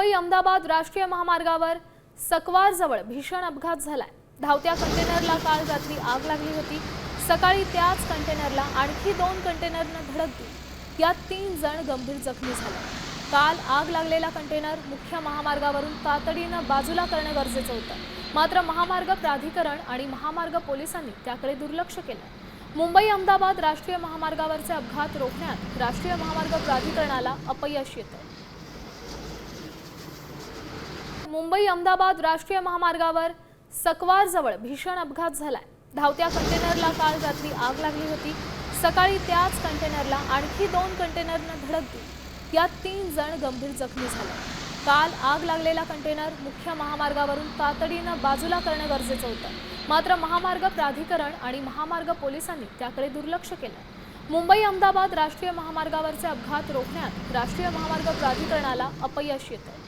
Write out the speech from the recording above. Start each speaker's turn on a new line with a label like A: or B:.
A: मुंबई अहमदाबाद राष्ट्रीय महामार्गावर सकवारजवळ भीषण अपघात झालाय. धावत्या कंटेनरला काल रात्री आग लागली होती. सकाळी त्याच कंटेनरला आणखी दोन कंटेनरनं धडक दिली. यात तीन जण गंभीर जखमी झाले. काल आग लागलेला कंटेनर मुख्य महामार्गावरून तातडीनं बाजूला करणं गरजेचं होतं. मात्र महामार्ग प्राधिकरण आणि महामार्ग पोलिसांनी त्याकडे दुर्लक्ष केलं. मुंबई अहमदाबाद राष्ट्रीय महामार्गावरचे अपघात रोखण्यात राष्ट्रीय महामार्ग प्राधिकरणाला अपयश येतं. मुंबई अहमदाबाद राष्ट्रीय महामार्गावर सकवारजवळ भीषण अपघात झालाय. धावत्या कंटेनरला काल रात्री आग लागली होती. सकाळी त्याच कंटेनरला आणखी दोन कंटेनरनं धडक दिली. यात तीन जण गंभीर जखमी झाले. काल आग लागलेला कंटेनर मुख्य महामार्गावरून तातडीनं बाजूला करणं गरजेचं होतं. मात्र महामार्ग प्राधिकरण आणि महामार्ग पोलिसांनी त्याकडे दुर्लक्ष केलं. मुंबई अहमदाबाद राष्ट्रीय महामार्गावरचे अपघात रोखण्यात राष्ट्रीय महामार्ग प्राधिकरणाला अपयश येतं